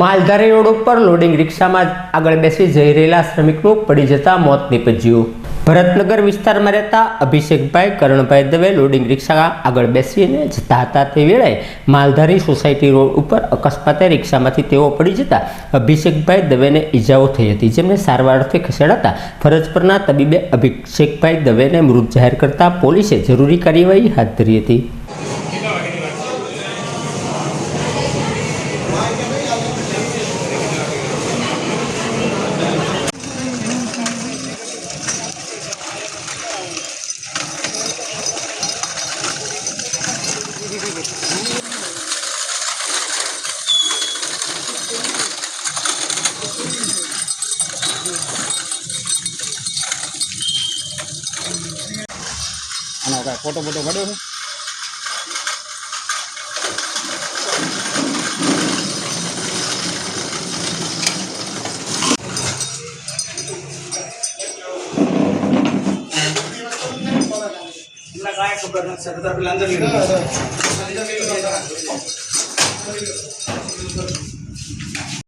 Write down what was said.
માલધારી road ઉપર loading રિક્ષામાં આગળ બેસી જઈ રહેલા શ્રમિકનું પડી જતા મોત નીપજ્યું. ભરતનગર વિસ્તારમાં રહેતા અભિષેકભાઈ કરણભાઈ દવે લોડિંગ રિક્ષા આગળ બેસીને જતા હતા. તે વેળાએ માલધારી સોસાયટી રોડ ઉપર અકસ્માતે રિક્ષામાંથી તેઓ પડી જતા અભિષેકભાઈ દવેને ઈજાઓ થઈ હતી. જેમને સારવાર અર્થે ખસેડાતા ફરજ પરના તબીબે અભિષેકભાઈ દવેને મૃત જાહેર કરતા પોલીસે જરૂરી કાર્યવાહી હાથ ધરી હતી. આનો કાંઈ ફોટો ફોટો પડ્યો છે? నాయకు బ్రదర్స్ సభ్యులందరికీ అందరికీ